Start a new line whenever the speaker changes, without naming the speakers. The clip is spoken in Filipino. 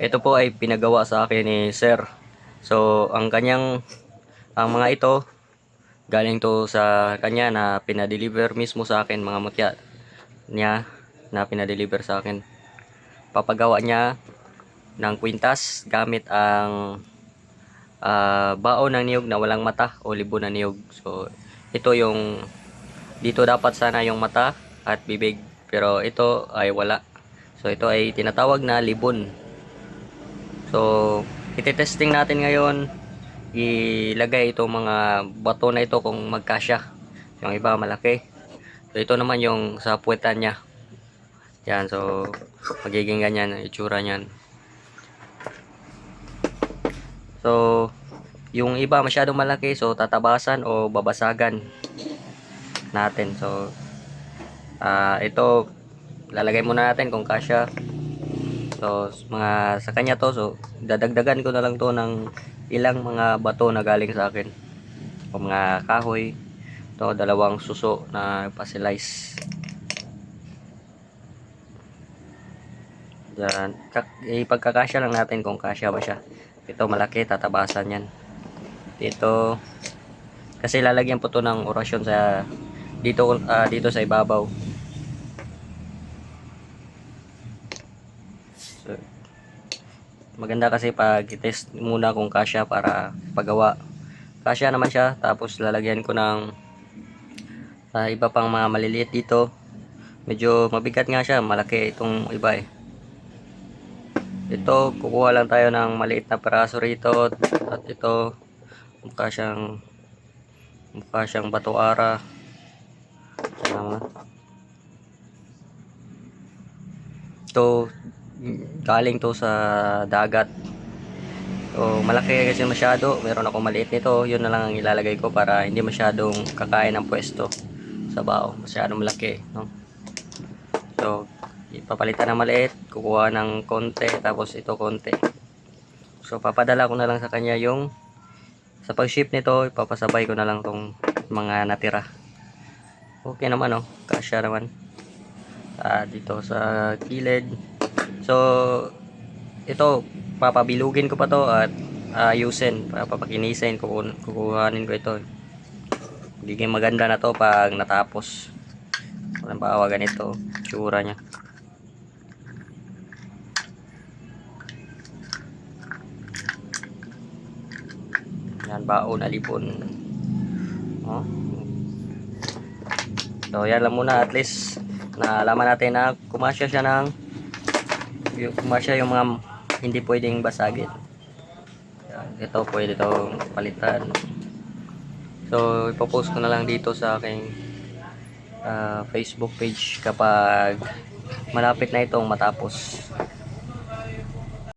Ito po ay pinagawa sa akin ni Sir. So, ang kanyang, ang mga ito, galing to sa kanya na pinadeliver mismo sa akin, mga mutya niya na pinadeliver sa akin. Papagawa niya ng kwintas gamit ang ah, baon ng niyog na walang mata o libo na niyog. So, ito yung dito dapat sana yung mata at bibig pero ito ay wala. So, ito ay tinatawag na libon. So, ititesting natin ngayon ilagay itong mga bato na ito kung magkasya. Yung iba malaki. So, ito naman yung sa puwetan niya. Yan, so magiging ganyan ang itsura niyan. So, yung iba masyadong malaki, so tatabasan o babasagan natin. So, ah ito, lalagay muna natin kung kasya. So, mga sa kanya to, so dadagdagan ko na lang to ng ilang mga bato na galing sa akin. O mga kahoy. To, dalawang suso na pasilize. Yan. Kak- Ipagkakasya lang natin kung kasya ba siya. Ito malaki, tatabasan yan. Dito, kasi lalagyan po to ng orasyon sa dito ah, dito sa ibabaw. Maganda kasi pag test muna kung kasya para pagawa. Kasya naman siya tapos lalagyan ko ng ah, iba pang mga maliliit dito. Medyo mabigat nga siya, malaki itong iba eh. Ito, kukuha lang tayo ng maliit na peraso rito at ito mukha siyang mukha siyang bato ara. Ito galing to sa dagat. So, malaki kasi masyado. Meron ako maliit nito. Yun na lang ang ilalagay ko para hindi masyadong kakain ng pwesto sa bao. Masyadong malaki. No? So, ipapalitan ng maliit. Kukuha ng konti. Tapos ito konti. So, papadala ko na lang sa kanya yung sa pag-ship nito, ipapasabay ko na lang tong mga natira. Okay naman oh. Kasya naman. Ah, dito sa gilid. So, ito, papabilugin ko pa to at ayusin, papapakinisin, kukun- kukuhanin ko ito. Magiging maganda na to pag natapos. Walang bawa ganito, tsura niya. Yan, baon, alipon. Oh. So, yan lang muna at least naalaman natin na kumasya siya ng yung kumasya yung mga hindi pwedeng basagin. Ito pwede itong palitan. So, ipopost ko na lang dito sa aking ah, Facebook page kapag malapit na itong matapos.